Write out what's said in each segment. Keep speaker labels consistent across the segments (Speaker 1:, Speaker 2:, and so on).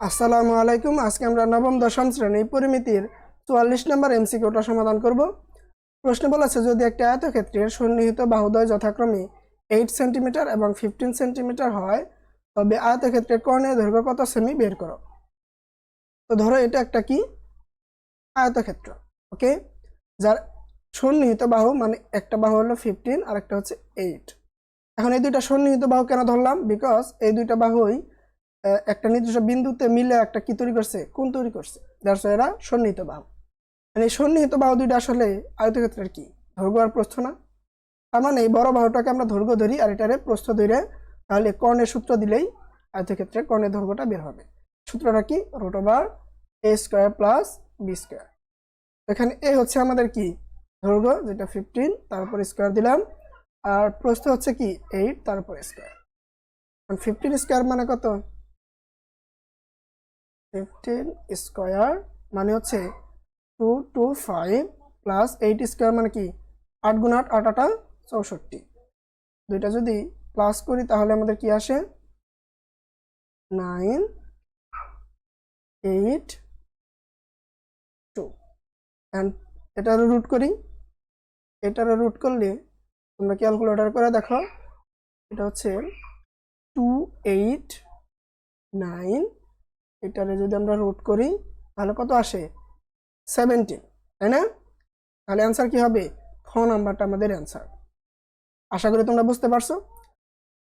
Speaker 1: আসসালামু আলাইকুম, আজকে আমরা নবম, দশম শ্রেণি পরিমিতির চুয়াল্লিশ নম্বর এমসিকিউটা সমাধান করব। প্রশ্ন বলেছে, যদি একটি আয়তক্ষেত্রের সন্নিহিত বাহুদ্বয় যথাক্রমে এইট সেন্টিমিটার এবং ফিফটিন সেন্টিমিটার হয়, তবে আয়তক্ষেত্রের কর্ণের দৈর্ঘ্য কত সেমি বের করো? তো ধরো এটা একটা কি? আয়তক্ষেত্র ওকে যার সন্নিহিত বাহু মানে একটা বাহু হলো ফিফটিন আর একটা হচ্ছে এইট এখন এই দুইটা সন্নিহিত বাহু কেন ধরলাম? বিকজ এই দুইটা বাহুই একটা নির্দিষ্ট বিন্দুতে মিলে একটা কি তৈরি করছে? কোন তৈরি করছে? এরা সন্নিহিত বাহু। মানে সন্নিহিত বাহু দুইটা আসলে আয়তক্ষেত্রের কি? দৈর্ঘ্য আর প্রস্থ না। তার মানে এই বড় বাহুটাকে আমরা দৈর্ঘ্য ধরি আর এটারে প্রস্থ ধরে তাহলে কর্ণের সূত্র দিলেই আয়তক্ষেত্রের কর্ণের দৈর্ঘ্যটা বের হবে। সূত্রটা কি? Root over a square plus b square এখানে এ হচ্ছে আমাদের কি? দৈর্ঘ্য যেটা ফিফটিন তারপর স্কোয়ার দিলাম। আর প্রস্থ হচ্ছে কি? এইট তারপর স্কোয়ার ফিফটিন স্কোয়ার মানে কত? ফিফটিন স্কোয়ার মানে হচ্ছে two two five plus eight square মানে কি? আট গুণ আট আট, আটা চৌষট্টি। দুইটা যদি প্লাস করি তাহলে আমাদের কি আসে? নাইন এইট টু অ্যান্ড এটারও রুট করি। এটারও রুট করলে তোমরা ক্যালকুলেটর করে দেখো। এটা হচ্ছে টু এইট নাইন এটারে যদি আমরা রুট করি, তাহলে কত আসে? সেভেন্টিন তাই না? তাহলে অ্যান্সার কি হবে? খ নাম্বারটা আমাদের অ্যান্সার আশা করি তোমরা বুঝতে পারছ।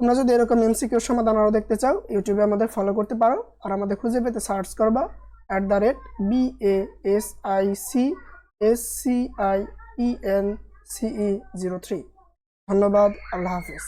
Speaker 1: তোমরা যদি এরকম এমসিকিউর সমাধান আরও দেখতে চাও ইউটিউবে আমাদের ফলো করতে পারো আর আমাদের খুঁজে পেতে সার্চ করবা at the rate B A S I C S C I E N CE zero three ধন্যবাদ, আল্লাহ হাফিজ।